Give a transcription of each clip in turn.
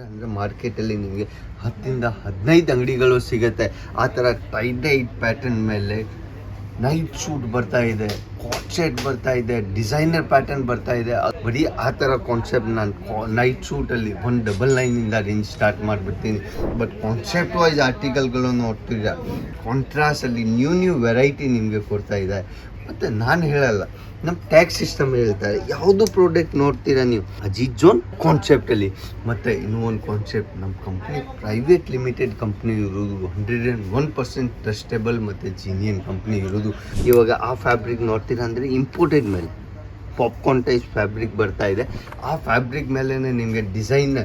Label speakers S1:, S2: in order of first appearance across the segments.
S1: ಅಂದರೆ ಮಾರ್ಕೆಟಲ್ಲಿ ನಿಮಗೆ ಹತ್ತಿಂದ ಹದಿನೈದು ಅಂಗಡಿಗಳು ಸಿಗುತ್ತೆ. ಆ ಥರ ಟೈಟ್ ಟೈಟ್ ಪ್ಯಾಟರ್ನ್ ಮೇಲೆ ನೈಟ್ ಶೂಟ್ ಬರ್ತಾ ಇದೆ ಕಾಟ್ ಸೆಟ್ ಬರ್ತಾ ಇದೆ ಡಿಸೈನರ್ ಪ್ಯಾಟರ್ನ್ ಬರ್ತಾ ಇದೆ. ಬರೀ ಆ ಥರ ಕಾನ್ಸೆಪ್ಟ್ ನಾನು ನೈಟ್ ಶೂಟಲ್ಲಿ ಒನ್ ಡಬಲ್ ನೈನಿಂದ ರೇಂಜ್ ಸ್ಟಾರ್ಟ್ ಮಾಡಿಬಿಡ್ತೀನಿ. ಬಟ್ ಕಾನ್ಸೆಪ್ಟ್ ವೈಸ್ ಆರ್ಟಿಕಲ್ಗಳು ನೋಡ್ತೀರಾ? ಕಾಂಟ್ರಾಸ್ಟಲ್ಲಿ ನ್ಯೂ ನ್ಯೂ ವೆರೈಟಿ ನಿಮಗೆ ಕೊಡ್ತಾ ಇದೆ. ಮತ್ತು ನಾನು ಹೇಳಲ್ಲ. ನಮ್ಮ ಟ್ಯಾಕ್ಸ್ ಸಿಸ್ಟಮ್ ಹೇಳ್ತಾರೆ, ಯಾವುದು ಪ್ರಾಡಕ್ಟ್ ನೋಡ್ತೀರಾ ನೀವು? ಅಜಿತ್ ಜೋನ್ ಕಾನ್ಸೆಪ್ಟಲ್ಲಿ ಮತ್ತು ಇನ್ನೂ ಒಂದು ಕಾನ್ಸೆಪ್ಟ್ ನಮ್ಮ ಕಂಪ್ನಿ ಪ್ರೈವೇಟ್ ಲಿಮಿಟೆಡ್ ಕಂಪ್ನಿ ಇರೋದು hundred and one percent trustable ಮತ್ತು ಜೀನಿಯನ್ ಕಂಪ್ನಿ ಇರೋದು. ಇವಾಗ ಆ ಫ್ಯಾಬ್ರಿಕ್ ನೋಡ್ತೀರಾ ಅಂದರೆ ಇಂಪೋರ್ಟೆಡ್ ಮೇಲೆ. ಪಾಪ್ಕಾರ್ನ್ ಟೈಪ್ ಫ್ಯಾಬ್ರಿಕ್ ಬರ್ತಾ ಇದೆ. ಆ ಫ್ಯಾಬ್ರಿಕ್ ಮೇಲೇ ನಿಮಗೆ ಡಿಸೈನ್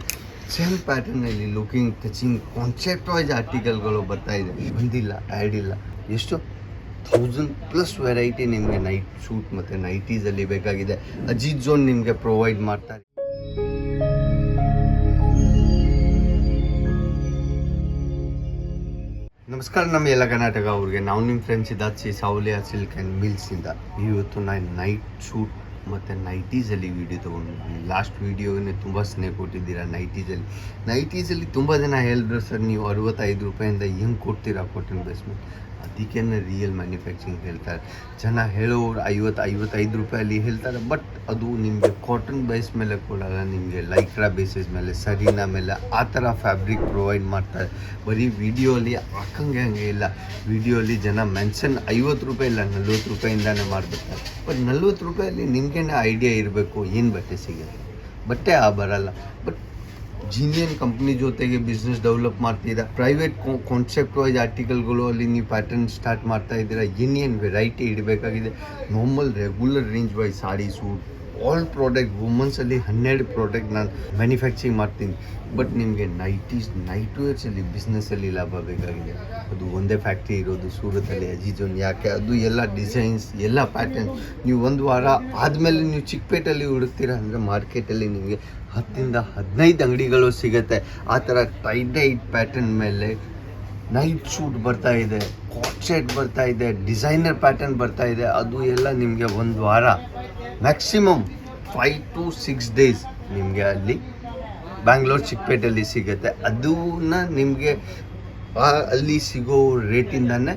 S1: ಸೇಮ್ ಪ್ಯಾಟರ್ನಲ್ಲಿ ಲುಕಿಂಗ್ ಟಚಿಂಗ್ ಕಾನ್ಸೆಪ್ಟ್ ವೈಸ್ ಆರ್ಟಿಕಲ್ಗಳು ಬರ್ತಾ ಇದೆ. ಬಂದಿಲ್ಲ ಆ್ಯಡ್ ಇಲ್ಲ. ಎಷ್ಟು? ಥೌಸಂಡ್ ಪ್ಲಸ್ ವೆರೈಟಿ ನಿಮಗೆ ನೈಟ್ ಶೂಟ್ ಮತ್ತು ನೈಟೀಸಲ್ಲಿ ಬೇಕಾಗಿದೆ. ಅಜಿತ್ ಜೋನ್ ನಿಮಗೆ ಪ್ರೊವೈಡ್ ಮಾಡ್ತಾರೆ. ನಮಸ್ಕಾರ ನಮ್ಮ ಎಲ್ಲ ಕರ್ನಾಟಕ ಅವ್ರಿಗೆ. ನಾವು ನಿಮ್ಮ ಫ್ರೆಂಡ್ಸ್ ಇದ್ದಾಚಿ ಸೌಲಿಯಾ ಸಿಲ್ಕ್ ಆ್ಯಂಡ್ ಮಿಲ್ಸಿಂದ ಇವತ್ತು ನಾನು ನೈಟ್ ಶೂಟ್ ಮತ್ತು ನೈಟೀಸಲ್ಲಿ ವೀಡಿಯೋ ತೊಗೊಂಡಿದ್ದೀನಿ. ಲಾಸ್ಟ್ ವೀಡಿಯೋನೇ ತುಂಬ ಸ್ನೇಹ ಕೊಟ್ಟಿದ್ದೀರಾ ನೈಟೀಸಲ್ಲಿ ನೈಟೀಸಲ್ಲಿ ತುಂಬ ಜನ ಹೇಳಿದ್ರು, ಸರ್, ನೀವು ಅರವತ್ತೈದು ರೂಪಾಯಿಂದ ಹೆಂಗೆ ಕೊಡ್ತೀರಾ ಕಾಟನ್ ಬೇಸ್ಮೆಂಟ್ ಅದಕ್ಕೇ ರಿಯಲ್ ಮ್ಯಾನುಫ್ಯಾಕ್ಚರಿಂಗ್ ಹೇಳ್ತಾರೆ. ಜನ ಹೇಳೋರು ಐವತ್ತು ಐವತ್ತೈದು ರೂಪಾಯಲ್ಲಿ ಹೇಳ್ತಾರೆ ಬಟ್ ಅದು ನಿಮಗೆ ಕಾಟನ್ ಬೇಸ್ ಮೇಲೆ ಕೊಡಲ್ಲ ನಿಮಗೆ ಲೈಕ್ರಾ ಬೇಸಿಸ್ ಮೇಲೆ ಸರಿನ ಮೇಲೆ, ಆ ಥರ ಫ್ಯಾಬ್ರಿಕ್ ಪ್ರೊವೈಡ್ ಮಾಡ್ತಾರೆ. ಬರೀ ವಿಡಿಯೋಲಿ ಹಾಕಂಗೆ ಹಂಗೆ ಇಲ್ಲ. ವಿಡಿಯೋಲಿ ಜನ ಮೆನ್ಷನ್ ಐವತ್ತು ರೂಪಾಯಿ ಇಲ್ಲ, ನಲ್ವತ್ತು ರೂಪಾಯಿಂದಾನೇ ಮಾಡ್ಬಿಡ್ತಾರೆ. ಬಟ್ ನಲ್ವತ್ತು ರೂಪಾಯಲ್ಲಿ ನಿಮಗೇನೆ ಐಡಿಯಾ ಇರಬೇಕು, ಏನು ಬಟ್ಟೆ ಸಿಗುತ್ತೆ? ಬಟ್ಟೆ ಆ ಬರಲ್ಲ. ಬಟ್ ಜೀನಿಯನ್ ಕಂಪ್ನಿ ಜೊತೆಗೆ ಬಿಸ್ನೆಸ್ ಡೆವಲಪ್ ಮಾಡ್ತಿದ್ದೀರಾ ಪ್ರೈವೇಟ್ ಕಾನ್ಸೆಪ್ಟ್ ವೈಸ್ ಆರ್ಟಿಕಲ್ಗಳು ಅಲ್ಲಿ ನೀವು ಪ್ಯಾಟರ್ನ್ ಸ್ಟಾರ್ಟ್ ಮಾಡ್ತಾ ಇದ್ದೀರಾ. ಏನೇನು ವೆರೈಟಿ ಇಡಬೇಕಾಗಿದೆ? Normal regular range wise saris all product ವುಮನ್ಸಲ್ಲಿ ಹನ್ನೆರಡು ಪ್ರಾಡಕ್ಟ್ ನಾನು ಮ್ಯಾನುಫ್ಯಾಕ್ಚರಿಂಗ್ ಮಾಡ್ತೀನಿ. ಬಟ್ ನಿಮಗೆ ನೈಟೀಸ್ ನೈಟ್ ವೇರ್ಸಲ್ಲಿ ಬಿಸ್ನೆಸ್ಸಲ್ಲಿ ಲಾಭ ಬೇಕಾಗಿದೆ. ಅದು ಒಂದೇ ಫ್ಯಾಕ್ಟ್ರಿ ಇರೋದು, ಸೂರತಲ್ಲಿ ಅಜಿಜೋನ್ ಯಾಕೆ? ಅದು ಎಲ್ಲ ಡಿಸೈನ್ಸ್ ಎಲ್ಲ ಪ್ಯಾಟರ್ನ್ಸ್ ನೀವು ಒಂದು ವಾರ ಆದಮೇಲೆ ನೀವು ಚಿಕ್ಕಪೇಟಲ್ಲಿ ಹುಡುಕ್ತೀರಾ ಅಂದರೆ ಮಾರ್ಕೆಟಲ್ಲಿ ನಿಮಗೆ ಹತ್ತಿಂದ ಹದಿನೈದು ಅಂಗಡಿಗಳು ಸಿಗುತ್ತೆ. ಆ ಥರ ಟೈಟ್ ಪ್ಯಾಟರ್ನ್ ಮೇಲೆ ನೈಟ್ ಶೂಟ್ ಬರ್ತಾ ಇದೆ ಕಾಟ್ ಶೆಟ್ ಬರ್ತಾ ಇದೆ ಡಿಸೈನರ್ ಪ್ಯಾಟರ್ನ್ ಬರ್ತಾ ಇದೆ. ಅದು ಎಲ್ಲ ನಿಮಗೆ ಒಂದು ವಾರ maximum five to six days ನಿಮಗೆ ಅಲ್ಲಿ. ಬ್ಯಾಂಗ್ಳೂರ್ ಚಿಕ್ಕಪೇಟೆಯಲ್ಲಿ ಸಿಗುತ್ತೆ. ಅದನ್ನ ನಿಮಗೆ ಅಲ್ಲಿ ಸಿಗೋ ರೇಟಿಂದನೇ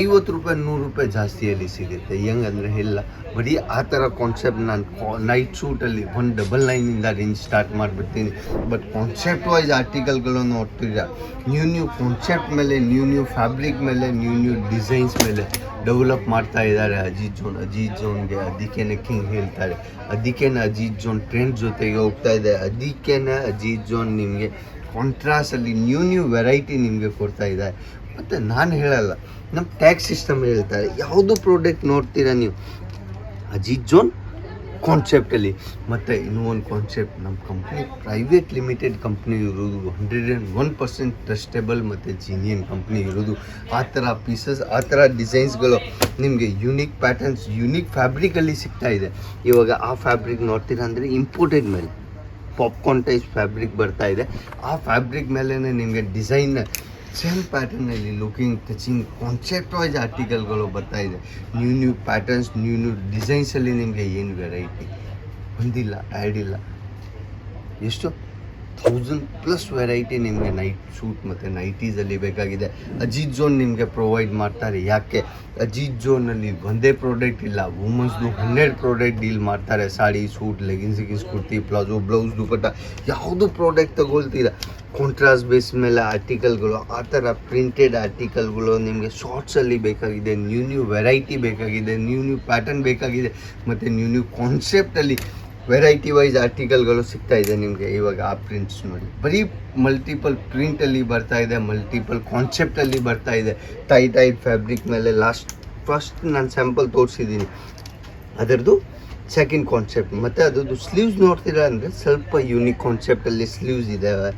S1: ಐವತ್ತು ರೂಪಾಯಿ, ನೂರು ರೂಪಾಯಿ ಜಾಸ್ತಿಯಲ್ಲಿ ಸಿಗುತ್ತೆ. ಹೆಂಗಂದರೆ ಇಲ್ಲ ಬರೀ ಆ ಥರ ಕಾನ್ಸೆಪ್ಟ್ ನಾನು ನೈಟ್ ಶೂಟಲ್ಲಿ ಒನ್ ಡಬಲ್ ನೈನಿಂದ ರೇಂಜ್ ಸ್ಟಾರ್ಟ್ ಮಾಡಿಬಿಡ್ತೀನಿ. ಬಟ್ ಕಾನ್ಸೆಪ್ಟ್ ವೈಸ್ ಆರ್ಟಿಕಲ್ಗಳು ನೋಡ್ತೀರಾ ನ್ಯೂ ನ್ಯೂ ಕಾನ್ಸೆಪ್ಟ್ ಮೇಲೆ ನ್ಯೂ ನ್ಯೂ ಫ್ಯಾಬ್ರಿಕ್ ಮೇಲೆ ನ್ಯೂ ನ್ಯೂ ಡಿಸೈನ್ಸ್ ಮೇಲೆ ಡೆವಲಪ್ ಮಾಡ್ತಾ ಇದ್ದಾರೆ ಅಜಿತ್ ಜೋನ್. ಅಜಿತ್ ಜೋನ್ಗೆ ಅದಕ್ಕೇನೆ ಕಿಂಗ್ ಹೇಳ್ತಾರೆ. ಅದಕ್ಕೇನೆ ಅಜಿತ್ ಜೋನ್ ಟ್ರೆಂಡ್ ಜೊತೆಗೆ ಹೋಗ್ತಾ ಇದೆ. ಅದಕ್ಕೇನೆ ಅಜಿತ್ ಜೋನ್ ನಿಮಗೆ ಕಾಂಟ್ರಾಸ್ಟಲ್ಲಿ ನ್ಯೂ ನ್ಯೂ ವೆರೈಟಿ ನಿಮಗೆ ಕೊಡ್ತಾ ಇದೆ ಮತ್ತು ನಾನು ಹೇಳಲ್ಲ. ನಮ್ಮ ಟ್ಯಾಕ್ಸ್ ಸಿಸ್ಟಮ್ ಹೇಳ್ತಾರೆ, ಯಾವುದು ಪ್ರಾಡಕ್ಟ್ ನೋಡ್ತೀರಾ ನೀವು? ಅಜಿತ್ ಜೋನ್ ಕಾನ್ಸೆಪ್ಟಲ್ಲಿ ಮತ್ತು ಇನ್ನೂ ಒಂದು ಕಾನ್ಸೆಪ್ಟ್ ನಮ್ಮ ಕಂಪ್ನಿ ಪ್ರೈವೇಟ್ ಲಿಮಿಟೆಡ್ ಕಂಪ್ನಿ ಇರೋದು hundred and one percent trustable ಮತ್ತು ಜೀನಿಯನ್ ಕಂಪ್ನಿ ಇರೋದು. ಆ ಥರ ಪೀಸಸ್ ಆ ಥರ ಡಿಸೈನ್ಸ್ಗಳು ನಿಮಗೆ ಯುನೀಕ್ ಪ್ಯಾಟರ್ನ್ಸ್ ಯುನೀಕ್ ಫ್ಯಾಬ್ರಿಕಲ್ಲಿ ಸಿಗ್ತಾ ಇದೆ. ಇವಾಗ ಆ ಫ್ಯಾಬ್ರಿಕ್ ನೋಡ್ತೀರಾ ಅಂದರೆ ಇಂಪೋರ್ಟೆಡ್ ಮೇಲೆ ಪಾಪ್ಕಾರ್ನ್ ಟೈಪ್ ಫ್ಯಾಬ್ರಿಕ್ ಬರ್ತಾ ಇದೆ. ಆ ಫ್ಯಾಬ್ರಿಕ್ ಮೇಲೇ ನಿಮಗೆ ಡಿಸೈನ್ ಸೇಮ್ ಪ್ಯಾಟರ್ನಲ್ಲಿ ಲುಕಿಂಗ್ ಟಚಿಂಗ್ ಕಾನ್ಸೆಪ್ಟ್ ವೈಸ್ ಆರ್ಟಿಕಲ್ಗಳು ಬರ್ತಾ ಇದೆ. New new patterns new new ಡಿಸೈನ್ಸಲ್ಲಿ ನಿಮಗೆ ಏನು ವೆರೈಟಿ ಬಂದಿಲ್ಲ ಆ್ಯಡ್ ಇಲ್ಲ. ಎಷ್ಟು? ಥೌಸಂಡ್ ಪ್ಲಸ್ ವೆರೈಟಿ ನಿಮಗೆ ನೈಟ್ ಶೂಟ್ ಮತ್ತು ನೈಟೀಸಲ್ಲಿ ಬೇಕಾಗಿದೆ. ಅಜಿತ್ ಝೋನ್ ನಿಮಗೆ ಪ್ರೊವೈಡ್ ಮಾಡ್ತಾರೆ. ಯಾಕೆ? ಅಜಿತ್ ಝೋನಲ್ಲಿ ಒಂದೇ ಪ್ರಾಡಕ್ಟ್ ಇಲ್ಲ. ವುಮನ್ಸ್ದು ಹನ್ನೆರಡು ಪ್ರಾಡಕ್ಟ್ ಡೀಲ್ ಮಾಡ್ತಾರೆ. ಸಾಡಿ ಸೂಟ್ ಲೆಗಿನ್ಸ್ ಗಿನ್ಸ್ ಕುರ್ತಿ ಪ್ಲಾಜೋ ಬ್ಲೌಸ್ ದುಪಟ್ಟ, ಯಾವುದು ಪ್ರಾಡಕ್ಟ್ ತಗೊಳ್ತೀರಾ? ಕಾಂಟ್ರಾಸ್ಟ್ ಬೇಸ್ ಮೇಲೆ ಆರ್ಟಿಕಲ್ಗಳು ಆ ಥರ ಪ್ರಿಂಟೆಡ್ ಆರ್ಟಿಕಲ್ಗಳು ನಿಮಗೆ ಶಾರ್ಟ್ಸಲ್ಲಿ ಬೇಕಾಗಿದೆ. ನ್ಯೂ ನ್ಯೂ ವೆರೈಟಿ ಬೇಕಾಗಿದೆ. ನ್ಯೂ ನ್ಯೂ ಪ್ಯಾಟರ್ನ್ ಬೇಕಾಗಿದೆ. ಮತ್ತು ನ್ಯೂ ನ್ಯೂ ಕಾನ್ಸೆಪ್ಟಲ್ಲಿ ವೆರೈಟಿ ವೈಸ್ ಆರ್ಟಿಕಲ್ಗಳು ಸಿಗ್ತಾ ಇದೆ ನಿಮಗೆ ಇವಾಗ ಆ ಪ್ರಿಂಟ್ಸ್ ನೋಡಿ. ಬರೀ ಮಲ್ಟಿಪಲ್ ಪ್ರಿಂಟಲ್ಲಿ ಬರ್ತಾ ಇದೆ ಮಲ್ಟಿಪಲ್ ಕಾನ್ಸೆಪ್ಟಲ್ಲಿ ಬರ್ತಾ ಇದೆ. ಟೈ ಟೈಟ್ ಫ್ಯಾಬ್ರಿಕ್ ಮೇಲೆ ಲಾಸ್ಟ್ ಫಸ್ಟ್ ನಾನು ಸ್ಯಾಂಪಲ್ ತೋರಿಸಿದ್ದೀನಿ ಅದರದ್ದು ಸೆಕೆಂಡ್ ಕಾನ್ಸೆಪ್ಟ್ ಮತ್ತು ಅದರದ್ದು ಸ್ಲೀವ್ಸ್ ನೋಡ್ತೀರಾ ಅಂದರೆ ಸ್ವಲ್ಪ ಯೂನಿಕ್ ಕಾನ್ಸೆಪ್ಟಲ್ಲಿ ಸ್ಲೀವ್ಸ್ ಇದ್ದಾವೆ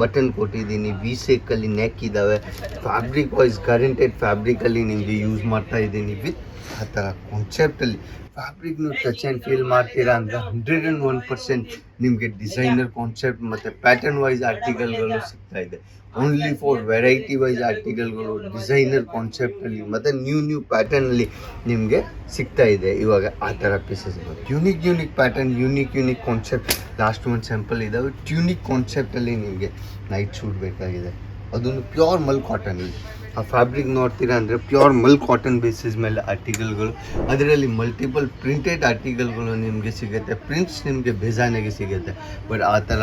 S1: ಬಟನ್ ಕೊಟ್ಟಿದ್ದೀನಿ ವಿ ಸೇಕಲ್ಲಿ ನೆಕ್ ಇದ್ದಾವೆ ಫ್ಯಾಬ್ರಿಕ್ ವೈಸ್ ಕರೆಂಟೆಡ್ ಫ್ಯಾಬ್ರಿಕಲ್ಲಿ ನಿಮಗೆ ಯೂಸ್ ಮಾಡ್ತಾ ಇದ್ದೀನಿ ವಿತ್ ಆ ಥರ ಕಾನ್ಸೆಪ್ಟಲ್ಲಿ ಫ್ಯಾಬ್ರಿಕ್ನು ಟಚ್ ಆ್ಯಂಡ್ ಫೀಲ್ ಮಾಡ್ತೀರಾ ಅಂದರೆ ಹಂಡ್ರೆಡ್ ಆ್ಯಂಡ್ ಒನ್ ಪರ್ಸೆಂಟ್ ನಿಮಗೆ ಡಿಸೈನರ್ ಕಾನ್ಸೆಪ್ಟ್ ಮತ್ತು ಪ್ಯಾಟರ್ನ್ ವೈಸ್ ಆರ್ಟಿಕಲ್ಗಳು ಸಿಗ್ತಾ ಇದೆ. ಓನ್ಲಿ ಫಾರ್ ವೆರೈಟಿ ವೈಸ್ ಆರ್ಟಿಕಲ್ಗಳು ಡಿಸೈನರ್ ಕಾನ್ಸೆಪ್ಟಲ್ಲಿ ಮತ್ತು ನ್ಯೂ ನ್ಯೂ ಪ್ಯಾಟರ್ನಲ್ಲಿ ನಿಮಗೆ ಸಿಗ್ತಾ ಇದೆ ಇವಾಗ ಆ ಥರ pieces unique unique pattern unique unique concept last ಒಂದು ಸ್ಯಾಂಪಲ್ ಇದ್ದಾವೆ ಟ್ಯೂನಿಕ್ ಕಾನ್ಸೆಪ್ಟಲ್ಲಿ ನಿಮಗೆ ನೈಟ್ ಶೂಟ್ ಬೇಕಾಗಿದೆ. ಅದೊಂದು ಪ್ಯೂರ್ ಮಲ್ ಕಾಟನ್ ಕಾಟನಲ್ಲಿ ಆ ಫ್ಯಾಬ್ರಿಕ್ ನೋಡ್ತೀರಾ ಅಂದರೆ ಪ್ಯೂರ್ ಮಲ್ ಕಾಟನ್ ಬೇಸಿಸ್ ಮೇಲೆ ಆರ್ಟಿಕಲ್ಗಳು ಅದರಲ್ಲಿ ಮಲ್ಟಿಪಲ್ ಪ್ರಿಂಟೆಡ್ ಆರ್ಟಿಕಲ್ಗಳು ನಿಮಗೆ ಸಿಗುತ್ತೆ ಪ್ರಿಂಟ್ಸ್ ನಿಮಗೆ ಬೇಜಾನಾಗಿ ಸಿಗುತ್ತೆ. ಬಟ್ ಆ ಥರ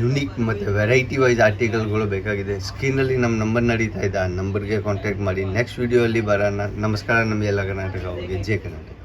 S1: ಯುನೀಕ್ ಮತ್ತು ವೆರೈಟಿ ವೈಸ್ ಆರ್ಟಿಕಲ್ಗಳು ಬೇಕಾಗಿದೆ. ಸ್ಕ್ರೀನಲ್ಲಿ ನಮ್ಮ ನಂಬರ್ ನಡೀತಾ ಇದೆ, ಆ ನಂಬರ್ಗೆ ಕಾಂಟ್ಯಾಕ್ಟ್ ಮಾಡಿ. ನೆಕ್ಸ್ಟ್ ವಿಡಿಯೋಲ್ಲಿ ಬರೋಣ. ನಮಸ್ಕಾರ ನಮಗೆ ಎಲ್ಲ ಕರ್ನಾಟಕ ಹೋಗಿ ಜೆ ಕರ್ನಾಟಕ.